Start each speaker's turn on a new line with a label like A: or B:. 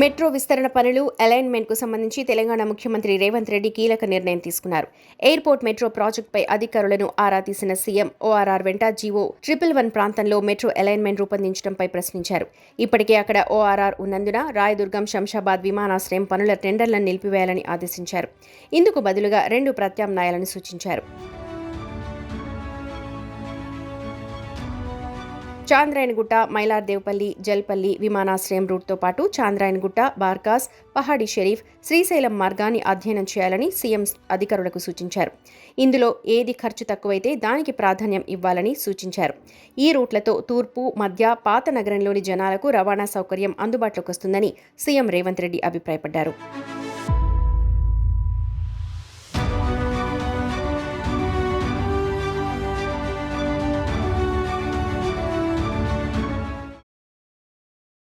A: Metro విస్తరణ పనులు అలైన్మెంట్కు సంబంధించి తెలంగాణ ముఖ్యమంత్రి రేవంత్ రెడ్డి కీలక నిర్ణయం తీసుకున్నారు. ఎయిర్పోర్ట్ మెట్రో ప్రాజెక్టుపై అధికారులను ఆరా తీసిన సీఎం ఓఆర్ఆర్ వెంట జీవో ట్రిపుల్ వన్ ప్రాంతంలో మెట్రో అలైన్మెంట్ రూపొందించడంపై ప్రశ్నించారు. ఇప్పటికే అక్కడ ఓఆర్ఆర్ ఉన్నందున రాయదుర్గం శంషాబాద్ విమానాశ్రయం పనుల టెండర్లను నిలిపివేయాలని ఆదేశించారు. ఇందుకు బదులుగా రెండు ప్రత్యామ్నాయాలను సూచించారు. చాంద్రాయణగుట్ట మైలార్దేవ్పల్లి జల్పల్లి విమానాశ్రయం రూట్తో పాటు చాంద్రాయణగుట్ట బార్కాస్ పహాడి షరీఫ్ శ్రీశైలం మార్గాన్ని అధ్యయనం చేయాలని సీఎం అధికారులకు సూచించారు. ఇందులో ఏది ఖర్చు తక్కువైతే దానికి ప్రాధాన్యం ఇవ్వాలని సూచించారు. ఈ రూట్లతో తూర్పు మధ్య పాత నగరంలోని జనాలకు రవాణా సౌకర్యం అందుబాటులోకి వస్తుందని సీఎం రేవంత్ రెడ్డి అభిప్రాయపడ్డారు.